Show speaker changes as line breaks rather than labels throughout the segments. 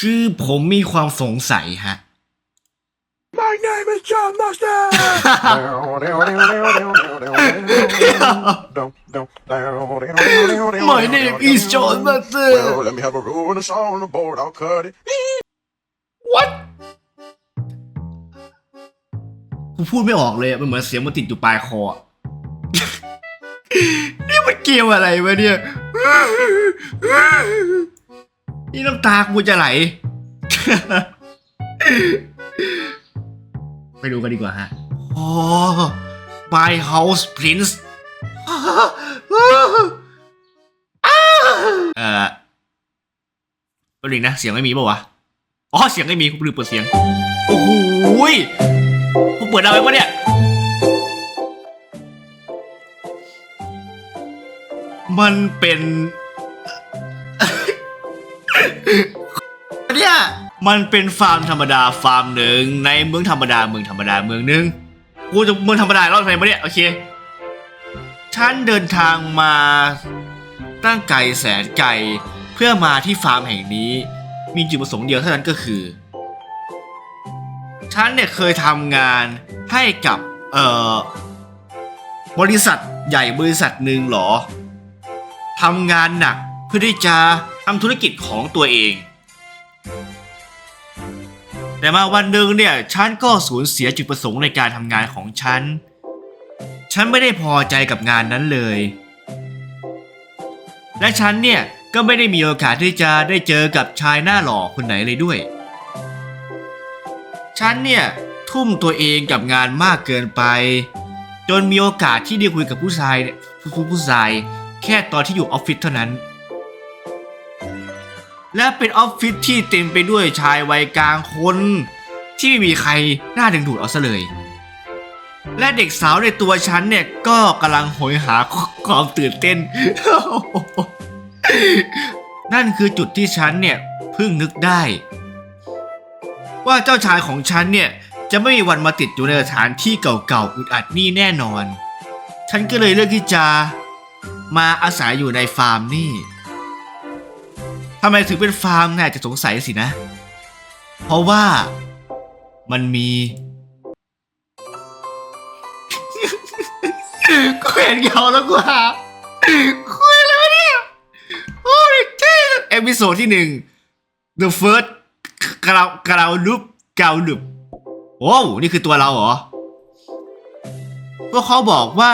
คือผมมีความสงสัยฮะ
My name is John Master.
My name is John Master.
Well, let me have a roll and a song on the board. I'll cut it.
What กูพูดไม่ออกเลยอะมันเหมือนเสียงมันติดอยู่ปลายคออะนี่มันเกี่ยวอะไรวะเนี่ย นี่น้ำตากูจะไหล ไปดูกันดีกว่าฮะอ๋อ My House Prince เอ่อเป็นงนะ เสียงไม่มีป่าวะ อ๋อ เสียงไม่มีกูลืมเปิดเสียง โอ้โหยกูเปิดเอาไว้วะเนี่ยมันเป็น เนี่ยมันเป็นฟาร์มธรรมดาฟาร์มหนึ่งในเมืองธรรมดาเมืองธรรมดาเมืองหนึ่งกูจะเมืองธรรมดาแล้วทำไมเนี่ยโอเคฉันเดินทางมาตั้งไกลแสนไกลเพื่อมาที่ฟาร์มแห่งนี้ มีจุดประสงค์เดียวเท่านั้นก็คือฉันเนี่ยเคยทำงานให้กับเอ่อบริษัทใหญ่บริษัทหนึ่งหรอทำงานหนักเพื่อที่จะ ทำธุรกิจของตัวเอง แต่มาวันหนึ่งเนี่ยฉันก็สูญเสียจุดประสงค์ในการทำงานของฉัน ฉันไม่ได้พอใจกับงานนั้นเลย และฉันเนี่ยก็ไม่ได้มีโอกาสที่จะได้เจอกับชายหน้าหล่อคนไหนเลยด้วย ฉันเนี่ยทุ่มตัวเองกับงานมากเกินไป จนมีโอกาสที่ได้คุยกับผู้ชายผู้ผู้ชายแค่ตอนที่อยู่ออฟฟิศเท่านั้น และเป็นออฟฟิศที่เต็มไปด้วยชายวัยกลางคน ที่ไม่มีใครน่าดึงดูดเอาซะเลย และเด็กสาวในตัวฉันเนี่ยก็กำลังโหยหาความตื่นเต้น นั่นคือจุดที่ฉันเนี่ยเพิ่งนึกได้ ว่าเจ้าชายของฉันเนี่ยจะไม่มีวันมาติดอยู่ในสถานที่เก่าๆอึดอัดนี่แน่นอน ฉันก็เลยเลือกที่จะมาอาศัยอยู่ในฟาร์มนี่ำไมถึงเป็นฟาร์มน่จะสงสัยสินะ เพราะว่ามันมีกูเห็นเขาแล้วกูหาคุยอะไรวเนี่ยโอ้ยเจ๊เอพิโซดที่หนึ่ง The First กราวกราวลุบกราวลุบโอ้นี่คือตัวเราเหรอพวกเขาบอกว่า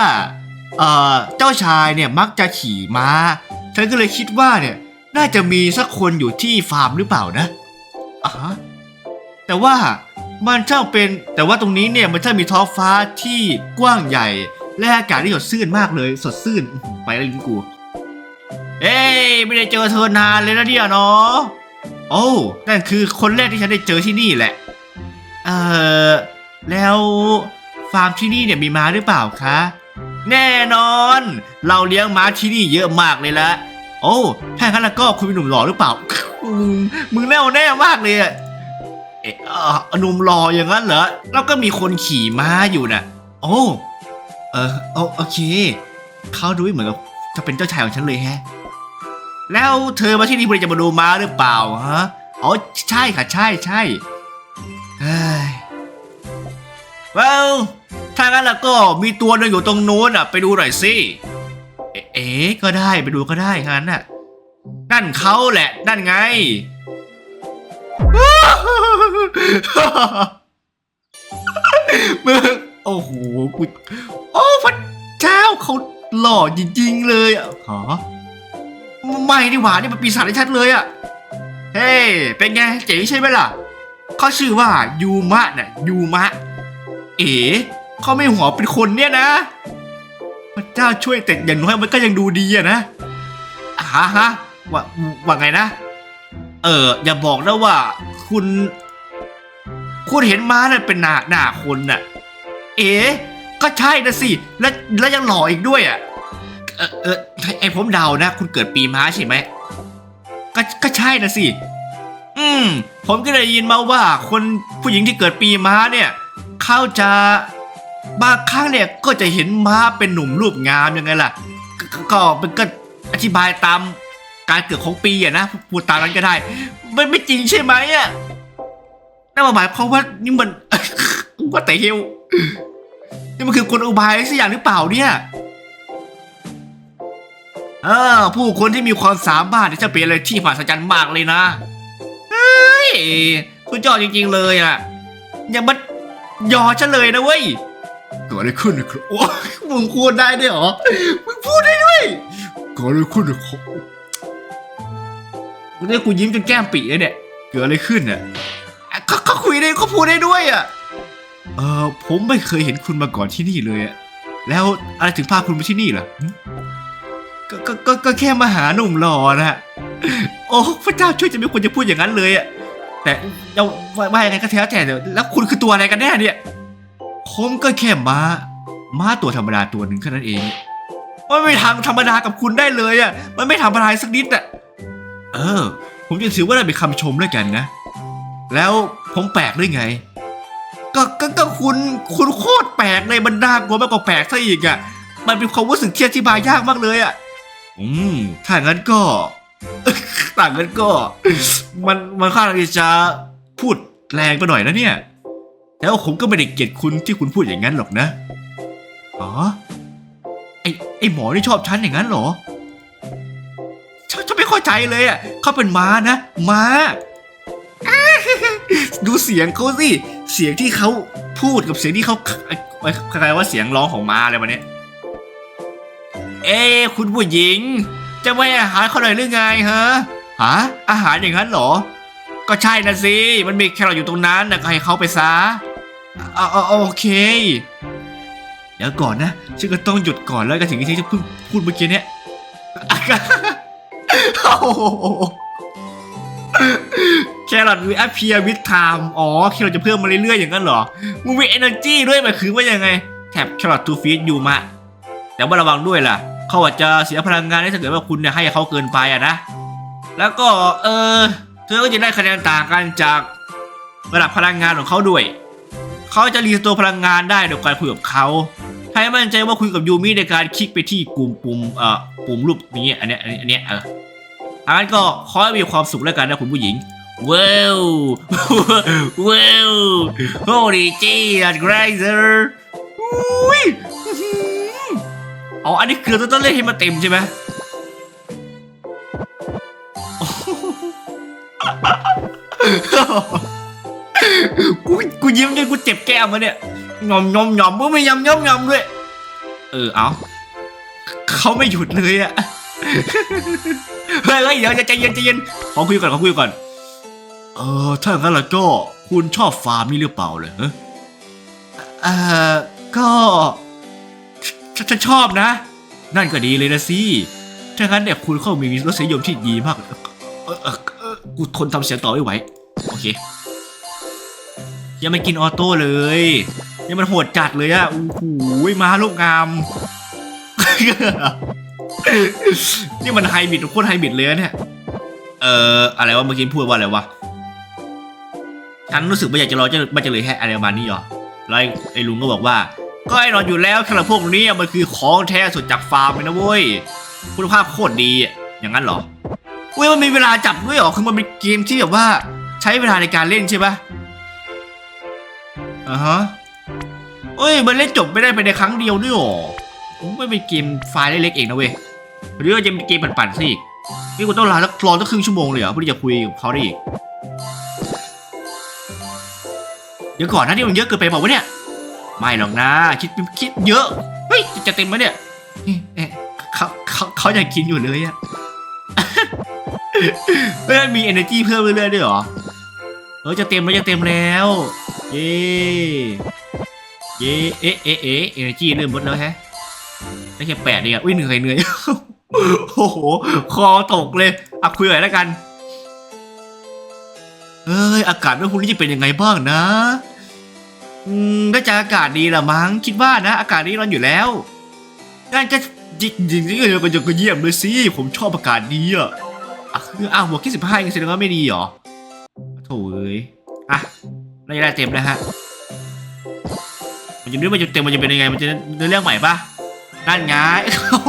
เอ่อ เจ้าชายเนี่ยมักจะขี่ม้า ฉันก็เลยคิดว่าเนี่ย น่าจะมีสักคนอยู่ที่ฟาร์มหรือเปล่านะอ่าฮะแต่ว่ามันช่างเป็นแต่ว่าตรงนี้เนี่ยมันช่างมีท้องฟ้าที่กว้างใหญ่ และอากาศที่สดชื่นมากเลย สดชื่นอื้อหือไปแล้วลิ้นกู เอ้ยไม่ได้เจอเธอนานเลยนะเนี่ยเนาะโอ้นั่นคือคนแรกที่ฉันได้เจอที่นี่แหละ เอ่อแล้วฟาร์มที่นี่เนี่ยมีม้าหรือเปล่าคะ แน่นอน เราเลี้ยงม้าที่นี่เยอะมากเลยละ โอ้ถ้างั้นแล้วก็คุณเป็นหนุ่มหล่อหรือเปล่า มึงมึงแน่วแน่มากเลยอะเอะเอ่อหนุ่มหล่ออย่างนั้นเหรอ แล้วก็มีคนขี่ม้าอยู่น่ะ โอ้เออโอโอเค เขาดูเหมือนกับจะเป็นเจ้าชายของฉันเลยแฮะ แล้วเธอมาที่นี่เพื่อจะมาดูม้าหรือเปล่าฮะ อ๋อใช่ค่ะใช่ใช่เฮ้ย well ถ้างั้นแล้วก็มีตัวหนึงอยู่ตรงนู้นอะ ไปดูหน่อยสิ เอ๊ะเอ๊ะก็ได้ไปดูก็ได้งั้นน่ะนั่นเขาแหละ นั่นไง มึง โอ้โหกูโอ้พระเจ้าเขาหล่อจริงๆเลยอะฮะไม่นี่หว่านี่มันปีศาจชัดเลยอะ เฮ้ เป็นไง เจ๋งใช่ไหมล่ะ เขาชื่อว่ายูมะน่ะยูมะ เอ๋เขาไม่หัวเป็นคนเนี่ยนะ เจ้าช่วยแต่อย่างน้อยมันก็ยังดูดีอะนะอ่าฮะฮะว่าว่าไงนะ เอออย่าบอกนะว่า คุณ คุณเห็นม้านั่นเป็นหน้าหน้าคนน่ะ เอ๋ก็ใช่นะสิ แล้วแล้วยังหล่ออีกด้วยอะ เออเออไอผมเดานะ คุณเกิดปีม้าใช่ไหมก็ก็ใช่นะสิ อืม ผมก็ได้ยินมาว่า คนผู้หญิงที่เกิดปีม้าเนี่ย เขาจะ บางครั้งเนี่ยก็จะเห็นม้าเป็นหนุ่มรูปงามยังไงล่ะ ก็ก็เป็นก็อธิบายตามการเกิดของปีอะนะพูดตามนั้นก็ได้ มันไม่จริงใช่ไหมอะนั่นหมายความว่านี่มัน ว่าแต่เฮลนี่มันคือกลอุบายสักอย่างหรือเปล่าเนี่ยเออผู้คนที่มีความสามารถจะเป็นอะไรที่มหัศจรรย์มากเลยนะเฮ้ยสุดยอดจริงๆเลยอะ อย่ามาหยอฉันเลยนะเว้ย เกิดอะไรขึ้นนะครับโอ้ยมึงพูดได้ด้วยเหรอ มึงพูดได้ด้วยเกิดอะไรขึ้นนะครับเนี่ยกูยิ้มจนแก้มปีเลยเนี่ย เกิดอะไรขึ้นอะอะเขาเขาคุยได้เขาพูดได้ด้วยอะ เออผมไม่เคยเห็นคุณมาก่อนที่นี่เลยอะแล้วอะไรถึงพาคุณมาที่นี่ล่ะหึก็ก็ก็ก็แค่มาหาหนุ่มหล่อนะโอ้พระเจ้าช่วยจะไม่ควรจะพูดอย่างนั้นเลยอะแต่เราว่าว่ายังไงก็แล้วแต่เดี๋ยวแล้วคุณคือตัวอะไรกันแน่เนี่ย ผมก็แค่ม้า ม้าตัวธรรมดาตัวหนึ่งแค่นั้นเอง มันไม่ทางธรรมดากับคุณได้เลยอะ มันไม่ทำอะไรสักนิดอะ เออ ผมจะถือว่าได้เป็นคำชมแล้วกันนะ แล้วผมแปลกหรือไง ก็ก็ก็คุณคุณโคตรแปลกเลยมันน่ากลัวมากกว่าแปลกซะอีกอะ มันเป็นความรู้สึกที่อธิบายยากมากเลยอะ อืม ถ้างั้นก็ต่างกันก็ มันมันค่อนข้างที่จะพูดแรงไปหน่อยนะเนี่ย แต่ว่าผมก็ไม่ได้เกลียดคุณที่คุณพูดอย่างนั้นหรอกนะอ๋อไอไอหมอที่ชอบฉันอย่างนั้นเหรอฉันฉันไม่เข้าใจเลยอะเขาเป็นม้านะม้าดูเสียงเขาสิเสียงที่เขาพูดกับเสียงที่เขาคล้ายๆว่าเสียงร้องของม้าอะไรมาเนี้ยเอ้คุณผู้หญิง จะไม่อาหารเขาหน่อยหรือไงฮะหาอาหารอย่างนั้นเหรอ ก็ใช่นะสิ มันมีแครอทอยู่ตรงนั้นนะก็ให้เขาไปซะ เอาเอาโอเค เดี๋ยวก่อนนะฉันก็ต้องหยุดก่อนแล้วกับสิ่งที่ฉันเพิ่งพูดเมื่อกี้เนี้ยโอ้โหแครอทวิอัพเพียวิทไทม์อ๋อแครอทจะเพิ่มมาเรื่อยๆอย่างนั้นเหรอมึงมี energy ด้วยหมายคือว่ายังไงแท็บแครอททูฟีดอยู่มาแต่ว่าระวังด้วยล่ะ เขาอาจจะเสียพลังงานได้ถ้าเกิดว่าคุณเนี่ยให้เขาเกินไปอะนะ แล้วก็เออเธอก็จะได้คะแนนต่างกันจากระดับพลังงานของเขาด้วย เขาจะรีสโตร์พลังงานได้โดยการคุยกับเขาให้มั่นใจว่าคุยกับยูมิในการคลิกไปที่ปุ่มปุ่มเอ่อปุ่มรูปนี้อันเนี้ยอันเนี้ยอันเนี้เอออันนั้นก็ขอให้มีความสุขแล้วกันนะคุณผู้หญิงว้าวว้าว holy gee that's great sir อุ้ยอ๋ออันนี้คือต้องเล่นให้มันเต็มใช่ไหม กูกูยิ้มจนกูเจ็บแก้มมาเนี่ยงอมงอมงอมมึงไม่ยำยำยำด้วยเออเอาเขาไม่หยุดเลยอะเฮ้ยเฮ้ยเดี๋ยวใจเย็นใจเย็นขอคุยก่อนขอคุยก่อนเออถ้างั้นล้วก็คุณชอบฟาร์มนี่หรือเปล่าเลยเออก็ฉันชอบนะ นั่นก็ดีเลยนะสิถ้างั้นเนี่ยคุณเข้ามีรสนิยมที่ดีมากเออเออเออกูทนทำเสียงต่อไม่ไหว โอเค ยังไม่กินออโต้เลยยังมันโหดจัดเลยอะโอ้โหมาลูกงาม นี่มันไฮบิดโคตรไฮบิดเลยเนี่ย เอ่ออะไรวะเมื่อกี้พูดว่าอะไรวะฉันรู้สึกไม่อยากจะรอจะมันจะเลยแค่อะไรประมาณนี้หรอแล้วไอ้ไอ้ลุงก็บอกว่า ก็ไอ้นอนอยู่แล้วแค่ละพวกนี้มันคือของแท้สุดจากฟาร์มเลยนะเว้ยคุณภาพโคตรดีอย่างนั้นเหรอเว้ยมันมีเวลาจับด้วยหรอคือมันเป็นเกมที่แบบว่า ใช้เวลาในการเล่นใช่ปะ อ่าฮะเอ้ย มันเล่นจบไม่ได้ภายในครั้งเดียวด้วยหรอไม่เป็นเกมไฟล์เล็กๆเองนะเว้ยหรือว่าจะเป็นเกมปั่นๆซะอีกนี่กูต้องรอแล้วรอตั้งครึ่งชั่วโมงเลยเหรอเพื่อที่จะคุยกับเขาได้อีกเดี๋ยวก่อนนะนี่มันเยอะเกินไปเปล่าวะเนี่ยไม่หรอกนะ คิดคิดเยอะเฮ้ยจะเต็มไหมเนี่ยเอ๊ะเอ๊ะเขาเขาเขาอยากกินอยู่เลยอะเฮ้ยมี energy เพิ่มเรื่อยๆด้วยเหรอเออจะเต็มแล้วจะเต็มแล้ว เย้เย้เอ๊ะเอ๊ะเอ๊ะ energy เริ่มลดแล้วแฮะได้แค่แปดเองอะอุ้ยเหนื่อยเหนื่อยโอ้โห คอตกเลยอะคุยหน่อยแล้วกันเอ้ยอากาศเมื่อพรุ่งนี้จะเป็นยังไงบ้างนะ อืมน่าจะอากาศดีละมั้งคิดว่านะ อากาศดีร้อนอยู่แล้วงั้นก็จริงจริงก็จะก็เยี่ยมเลยสิผมชอบอากาศดีอะอะคืออ้าวหัวที่สิบห้าเองแสดงว่าไม่ดีเหรอโถ่เอ้ยอะ น่าจะได้เต็มแล้วฮะมันจะนึกมันจะเต็มมันจะเป็นยังไง มันจะเนื้อเรื่องใหม่ปะนั่นงโอ้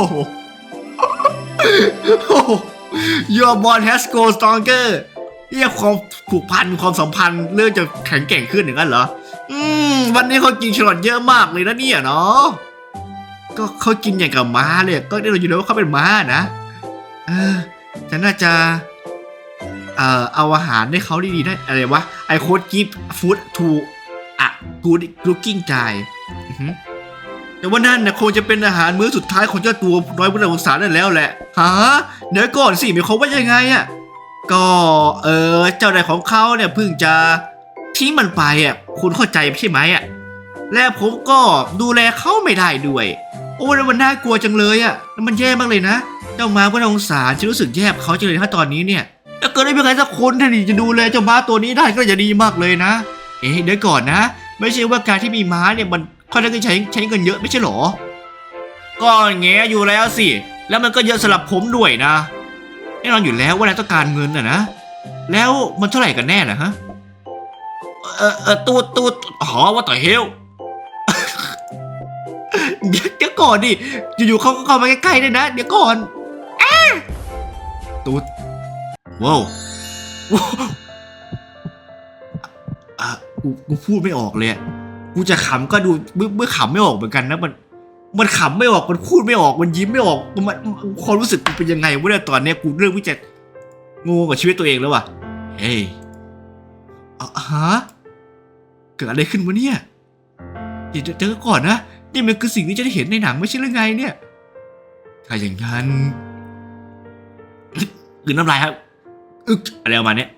โอ้โห Your bond has grown stronger เรียกความผูกพันความสัมพันธ์เริ่มจะแข็งแกร่งขึ้นอย่างนั้นเหรอ อืม วันนี้เขากินแครอทเยอะมากเลยนะเนี่ยเนาะก็เขากินอย่างกับม้าเลย ก็ได้เราอยู่แล้วว่าเขาเป็นม้านะ เออฉันน่าจะ เอ่อเอาอาหารให้เขาดีๆได้อะไรวะไอโคดกิฟฟู้ดทูอะกูดลูกกิ้งใจแต่ว่านั่นนะคงจะเป็นอาหารมื้อสุดท้ายของเจ้าตัวน้อยพุทธองศารนั่นแล้วแหละฮะเดี๋ยวก่อนสิหมายความว่ายังไงอะก็เออเจ้านายของเขาเนี่ยเพิ่งจะทิ้งมันไปอะคุณเข้าใจใช่ไหมอะและผมก็ดูแลเขาไม่ได้ด้วย โอ้แล้วมันน่ากลัวจังเลยอะแล้วมันแย่มากเลยนะเจ้ามาก็น่าสงสารฉันรู้สึกแย่เขาจังเลยถ้าตอนนี้เนี่ย ถ้าเกิดได้มีใครสักคนที่จะดูแลเจ้าม้าตัวนี้ได้ก็จะดีมากเลยนะ เอ๊ะเดี๋ยวก่อนนะ ไม่ใช่ว่าการที่มีม้าเนี่ยมันค่อนข้างจะใช้ใช้เงินเยอะไม่ใช่หรอ ก็แงอยู่แล้วสิ แล้วมันก็เยอะสำหรับผมด้วยนะแน่นอนอยู่แล้วว่านายต้องการเงินน่ะนะ แล้วมันเท่าไหร่กันแน่นะฮะ เออเออตูดตูดหอว่าต่อเฮลเดี๋ยวเดี๋ยวก่อนดิ อยู่ๆเขาก็เข้ามาใกล้ๆเลยนะ เดี๋ยวก่อนอ้าตูด ว้าวว้าวอะกูกูพูดไม่ออกเลยอะกูจะขำก็ดูเมื่อเมื่อขำไม่ออกเหมือนกันนะมัน มันขำไม่ออกมันพูดไม่ออกมันยิ้มไม่ออกมันมันความรู้สึกกูเป็นยังไงวะเนี่ยตอนเนี้ยกูเริ่มที่จะงงกับชีวิตตัวเองแล้วว่ะเฮ้ยอะฮะเกิดอะไรขึ้นวะเนี่ยเดี๋ยวเดี๋ยวก่อนนะนี่มันคือสิ่งที่จะได้เห็นในหนังไม่ใช่หรือไงเนี่ย ถ้าอย่างนั้นกลืนน้ำลายครับ อึกอะไรประมาณเนี้ย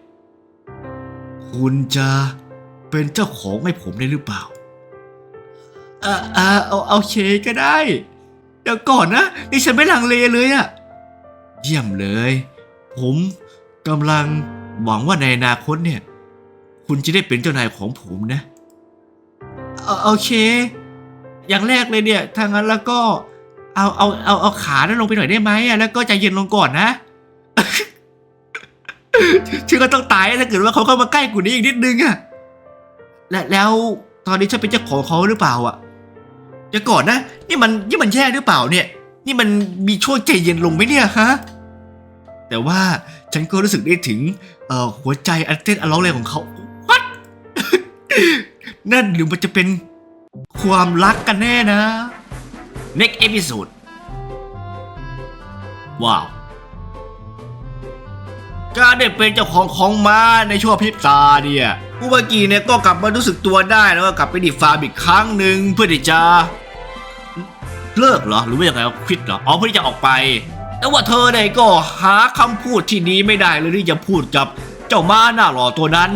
คุณจะเป็นเจ้าของให้ผมได้หรือเปล่าอ่าอ่าเอาเอาเคก็ได้ เดี๋ยวก่อนนะ นี่ฉันไม่ลังเลเลยอะเยี่ยมเลย ผมกำลังหวังว่าในอนาคตเนี่ย คุณจะได้เป็นเจ้านายของผมนะเอาโอเค อย่างแรกเลยเนี่ยถ้างั้นแล้วก็เอาเอาเอาเอาขานั้นลงไปหน่อยได้ไหมอะแล้วก็ใจเย็นลงก่อนนะ ชื่อก็ต้องตายถ้าเกิดว่าเขาเข้ามาใกล้กูนี้อีกนิดนึงอะและแล้วตอนนี้ฉันเป็นเจ้าของเขาหรือเปล่าอะเดี๋ยวก่อนนะ นี่มันนี่มันแย่หรือเปล่าเนี่ย นี่มันมีช่วงใจเย็นลงไหมเนี่ยฮะ แต่ว่าฉันก็รู้สึกได้ถึงเอ่อหัวใจอันเต้นอันร้องแรงของเขา What? นั่นหรือมันจะเป็นความรักกันแน่นะ next episode ว้าว การได้เป็นเจ้าของของม้าในช่วงพริบตาเนี่ยผู้เมื่อกี้เนี่ยก็กลับมารู้สึกตัวได้แล้วก็กลับไปดีฟาร์มอีกครั้งหนึ่งเพื่อที่จะเลิกเหรอหรือว่าอย่างไรควิดเหรออ๋อเพื่อที่จะออกไป แต่ว่าเธอเนี่ยก็หาคำพูดที่ดีไม่ได้เลยที่จะพูดกับเจ้าม้าหน้าหล่อตัวนั้น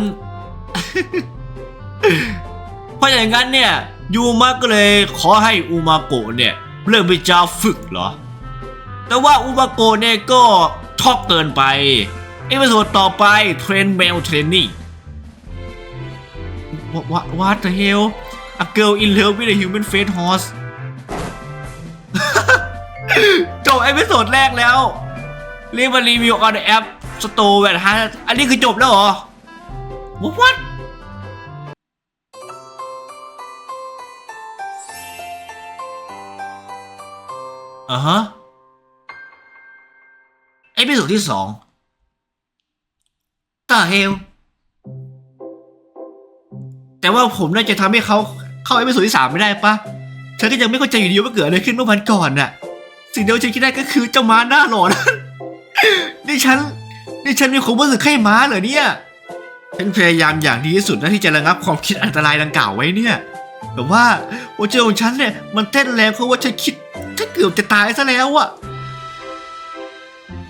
เพราะอย่างนั้นเนี่ยยูมาก็เลยขอให้อูมาโกะเนี่ยเริ่มไปจะฝึกเหรอ แต่ว่าอูมาโกะเนี่ยก็ช็อกเกินไป เอพิโซดต่อไปเทรนแมวเทรนนิ่ง What what The hell a girl in love with a human face horse จบเอพิโซดแรกแล้วรีบมารีวิว on the app store แบบฮะอันนี้คือจบแล้วเหรอ What อ่าฮะเอพิโซดที่สอง ตาเฮล แต่ว่าผมน่าจะทำให้เขาเข้าเอพิโซดที่สามไม่ได้ปะฉันก็ยังไม่เข้าใจอยู่ดีว่าเกิดอะไรขึ้นเมื่อวันก่อนน่ะ สิ่งเดียวฉันคิดได้ก็คือเจ้าม้าหน้าหล่อนั้นนี่ฉัน นี่ฉันมีความรู้สึกไข้ม้าเหรอเนี่ย ฉันพยายามอย่างดีที่สุดนะที่จะระงับความคิดอันตรายดังกล่าวไว้เนี่ยแต่ว่าหัวใจของฉันเนี่ยมันเต้นแรงเพราะว่าฉันคิดฉันเกือบจะตายซะแล้วอะ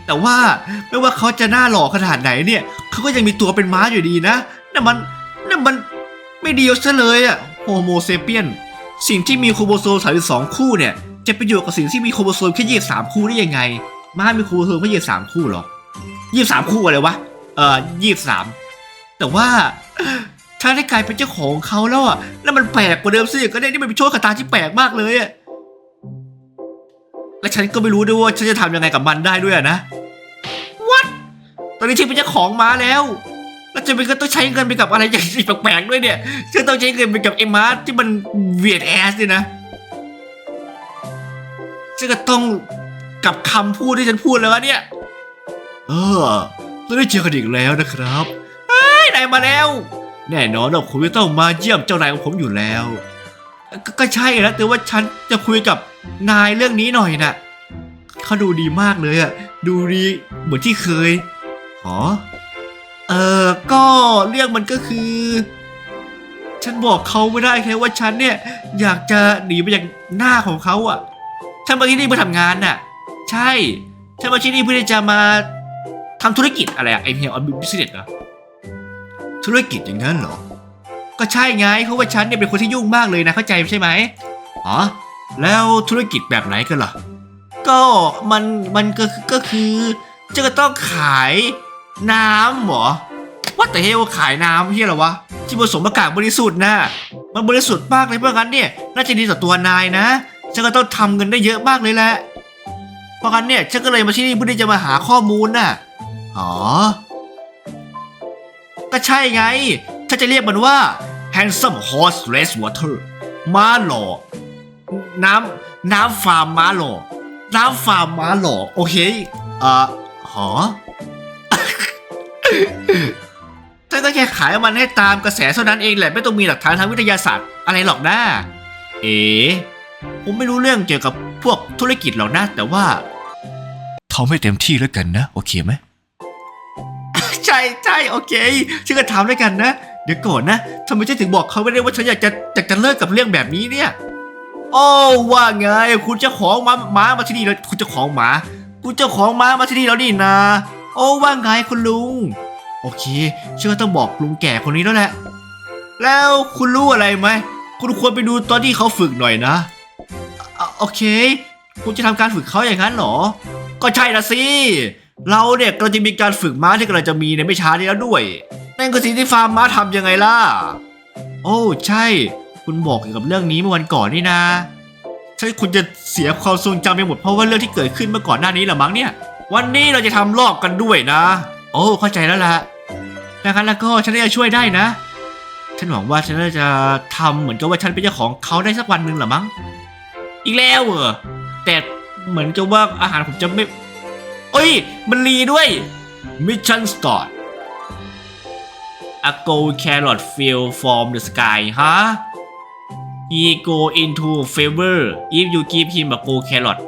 แต่ว่าไม่ว่าเขาจะหน้าหล่อขนาดไหนเนี่ย เขาก็ยังมีตัวเป็นม้าอยู่ดีนะนั่นมันนั่นมันไม่ดีซะเลยอะโฮโมเซเปียน สิ่งที่มีโครโมโซม32 คู่เนี่ย จะไปอยู่กับสิ่งที่มีโครโมโซมแค่23คู่ได้ยังไง ม้ามีโครโมโซมแค่23คู่หรอ23คู่อะไรวะ เอ่อ23แต่ว่าถ้าได้กลายเป็นเจ้าของเขาแล้วอะแล้วมันแปลกกว่าเดิมสิก็ได้นี่มันเป็นโชคชะตาที่แปลกมากเลยอะและฉันก็ไม่รู้ด้วยว่าฉันจะทำยังไงกับมันได้ด้วยอะนะ ตอนนี้ฉันเป็นเจ้าของม้าแล้วแล้วจะเป็นก็ต้องใช้เงินไปกับอะไรอย่างนี้แปลกๆด้วยเนี่ยฉันต้องใช้เงินไปกับไอ้ม้าที่มันเวียดแอสเนี่ยนะฉันก็ต้องกับคำพูดที่ฉันพูดแล้ววะเนี่ย เออเราได้เจอกันอีกแล้วนะครับมาแล้ว แน่นอนว่าคุณจะต้องมาเยี่ยมเจ้านายของผมอยู่แล้วกก็ใช่แล้วแต่ว่าฉันจะคุยกับนายเรื่องนี้หน่อยน่ะเขาดูดีมากเลยอะดูดีเหมือนที่เคย หรอเออก็เรื่องมันก็คือ ฉันบอกเขาไม่ได้แค่ว่าฉันเนี่ย อยากจะหนีไปจากหน้าของเขาอะฉันมาที่นี่เพื่อทำงานน่ะ ใช่ ฉันมาที่นี่เพื่อที่จะมาทำธุรกิจอะไรอะไอพีเออบิสเนสเหรอ ธุรกิจอย่างนั้นเหรอ ก็ใช่ไงเพราะว่าฉันเนี่ยเป็นคนที่ยุ่งมากเลยนะเข้าใจใช่ไหมอ๋อแล้วธุรกิจแบบไหนกันล่ะ ก็มันมันก็ก็คือจะก็ต้องขาย น้ำเหรอว่าแต่เฮลขายน้ำที่อะไรวะที่ผสมอากาศบริสุทธิ์นะมันบริสุทธิ์มากเลยเพราะงั้นเนี่ยน่าจะดีต่อตัวนายนะฉันก็ต้องทำเงินได้เยอะมากเลยแหละเพราะงั้นเนี่ยฉันก็เลยมาที่นี่เพื่อที่จะมาหาข้อมูลน่ะอ๋อก็ใช่ไงถ้าจะเรียกมันว่า handsome horse race water ม้าหล่อ น้ำน้ำฟาร์มม้าหล่อ น้ำฟาร์มม้าหล่อ โอเค เอ่อหอ ฉันก็แค่ขายมันให้ตามกระแสเท่านั้นเองแหละไม่ต้องมีหลักฐานทางวิทยาศาสตร์อะไรหรอกนะเอ๋ผมไม่รู้เรื่องเกี่ยวกับพวกธุรกิจหรอกนะ แต่ว่าทำให้เต็มที่แล้วกันนะ โอเคไหมใช่ใช่โอเคฉันก็ทำด้วยกันนะ เดี๋ยวก่อนนะทำไมฉันถึงบอกเขาไม่ได้ว่าฉันอยากจะอยากจะเลิกกับเรื่องแบบนี้เนี่ย โอ้ว่าไง คุณเจ้าของม้าม้ามาที่นี่แล้วคุณเจ้าของหมา คุณเจ้าของม้ามาที่นี่แล้วนี่นะ โอ้ว่าไงคุณลุง โอเคฉันก็ต้องบอกลุงแก่คนนี้แล้วแหละ แล้วคุณรู้อะไรไหม คุณควรไปดูตอนที่เขาฝึกหน่อยนะ โอเค คุณจะทำการฝึกเขาอย่างนั้นเหรอ ก็ใช่นะสิ เราเนี่ยกำลังจะมีการฝึกม้าที่กำลังจะมีในไม่ช้านี้แล้วด้วย นั่นก็สิ่งที่ฟาร์มม้าทำยังไงล่ะ โอ้ใช่ คุณบอกเกี่ยวกับเรื่องนี้เมื่อวันก่อนนี่นะใช่คุณจะเสียความทรงจำไปหมดเพราะว่าเรื่องที่เกิดขึ้นเมื่อก่อนหน้านี้หรอมั้งเนี่ย วันนี้เราจะทำรอบกันด้วยนะ โอ้เข้าใจแล้วละดังนั้นแล้วก็ฉันน่าจะช่วยได้นะ ฉันหวังว่าฉันน่าจะทำเหมือนกับว่าฉันเป็นเจ้าของเขาได้สักวันหนึ่งหรอมั้ง อีกแล้วเหรอ แต่เหมือนกับว่าอาหารผมจะไม่เอ้ย มันรีด้วย Mission Start A gold carrot fell from the sky ฮะ He go into favor if you give him a gold carrot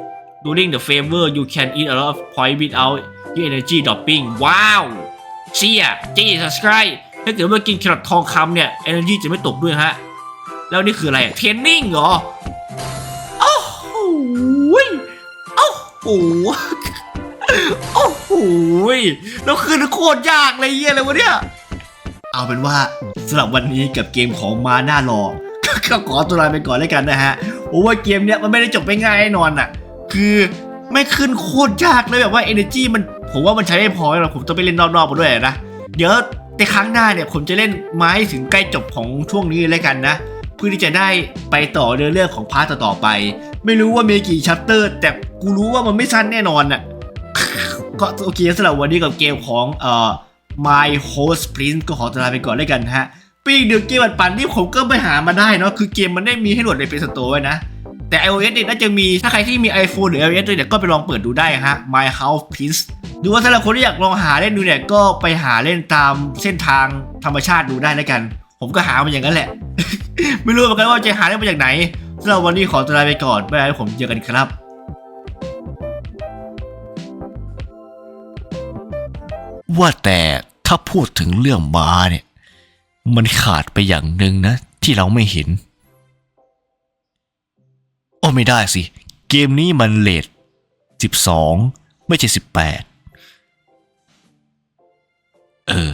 during the favor you can eat a lot of point without your energy dropping ว้าวเชียจี้ subscribe ถ้าเกิดว่ากินแครอททองคำเนี่ย energy จะไม่ตกด้วยฮะ แล้วนี่คืออะไรเทรนนิ่งเหรอ โอ้โหโอ้โหโอ้โหแล้วคือโคตรยากเลยเยี่ยอะไรวะเนี่ย เอาเป็นว่าสำหรับวันนี้กับเกมของมาหน้ารอก็ขอตัวลาไปก่อนแล้วกันนะฮะ โอ้ว่าเกมเนี้ยมันไม่ได้จบไปง่ายแน่นอนอะ คือไม่ขึ้นโคตรยากเลยแบบว่า energy มันผมว่ามันใช้ไม่พอหรอกผมต้องไปเล่นนอกๆมาด้วยนะ เดี๋ยวในครั้งหน้าเนี่ยผมจะเล่นไม้ถึงใกล้จบของช่วงนี้แล้วกันนะ เพื่อที่จะได้ไปต่อเรื่องเรื่องของพาร์ตต่อไป ไม่รู้ว่ามีกี่ชัปเตอร์ แต่กูรู้ว่ามันไม่สั้นแน่นอนอะก็โอเคสำหรับวันนี้กับเกมของเอ่อ My Host Prince ก็ขอตลาไปก่อนแล้วกันฮะปีกเดือนเกมปันๆนี่ผมก็ไปหามาได้เนาะคือเกมมันได้มีให้โหลดใน Play Store ไว้นะ แต่ iOS เนี่ยน่าจะมีถ้าใครที่มี iPhone หรือ iOS ด้วยเนี่ยก็ไปลองเปิดดูได้ฮะ My House Prince ดูว่าสำหรับคนที่อยากลองหาเล่นดูเนี่ยก็ไปหาเล่นตามเส้นทางธรรมชาติดูได้แล้วกัน ผมก็หามาอย่างนั้นแหละ ไม่รู้เหมือนกันว่าจะหาได้มาจากไหนสำหรับวันนี้ขอตัวลาไปก่อนบ๊ายบายผมเจอกันครับว่าแต่ถ้าพูดถึงเรื่องม้าเนี่ย มันขาดไปอย่างหนึ่งนะ ที่เราไม่เห็น อ้ไม่ได้สิ เกมนี้มันเลทสิบสองไม่ใช่สิบแปดเออ